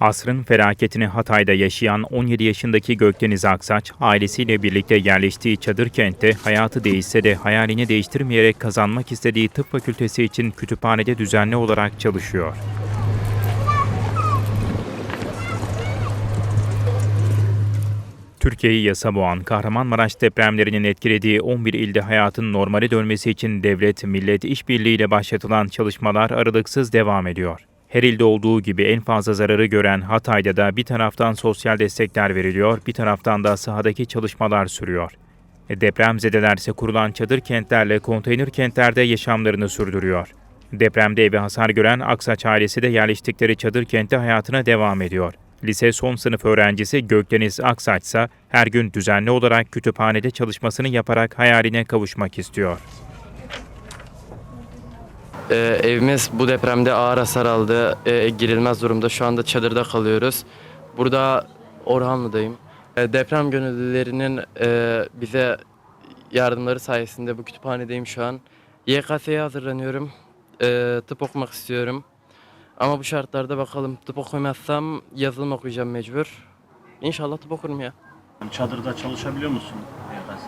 Asrın felaketini Hatay'da yaşayan 17 yaşındaki Gökdeniz Aksaç, ailesiyle birlikte yerleştiği çadır kentte hayatı değişse de hayalini değiştirmeyerek kazanmak istediği tıp fakültesi için kütüphanede düzenli olarak çalışıyor. Türkiye'yi yasa boğan Kahramanmaraş depremlerinin etkilediği 11 ilde hayatın normale dönmesi için devlet millet işbirliğiyle başlatılan çalışmalar aralıksız devam ediyor. Her ilde olduğu gibi en fazla zararı gören Hatay'da da bir taraftan sosyal destekler veriliyor, bir taraftan da sahadaki çalışmalar sürüyor. E, Depremzedeler ise kurulan çadır kentlerle konteyner kentlerde yaşamlarını sürdürüyor. Depremde evi hasar gören Aksaç ailesi de yerleştikleri çadır kentte hayatına devam ediyor. Lise son sınıf öğrencisi Gökdeniz Aksaç ise her gün düzenli olarak kütüphanede çalışmasını yaparak hayaline kavuşmak istiyor. Ee, evimiz bu depremde ağır hasar aldı. Ee, girilmez durumda. Şu anda çadırda kalıyoruz. Burada Orhanlı'dayım. Ee, deprem gönüllülerinin e, bize yardımları sayesinde bu kütüphanedeyim şu an. YKS'ye hazırlanıyorum. Ee, tıp okumak istiyorum. Ama bu şartlarda bakalım tıp okumazsam yazılım okuyacağım mecbur. İnşallah tıp okurum ya. Çadırda çalışabiliyor musun? YKS?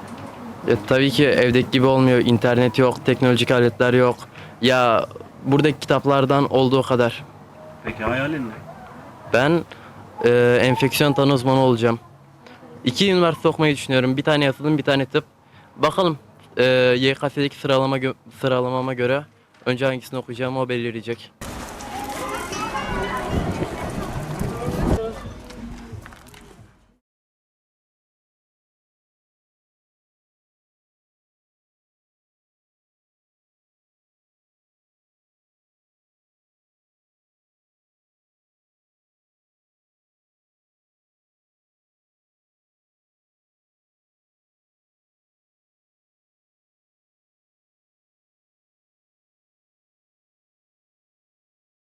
Ya, tabii ki evdeki gibi olmuyor. İnternet yok, teknolojik aletler yok. Ya buradaki kitaplardan olduğu kadar. Peki hayalin ne? Ben e, enfeksiyon tanı uzmanı olacağım. İki üniversite okumayı düşünüyorum. Bir tane yazılım, bir tane tıp. Bakalım e, YKS'deki sıralama gö- sıralamama göre önce hangisini okuyacağımı o belirleyecek.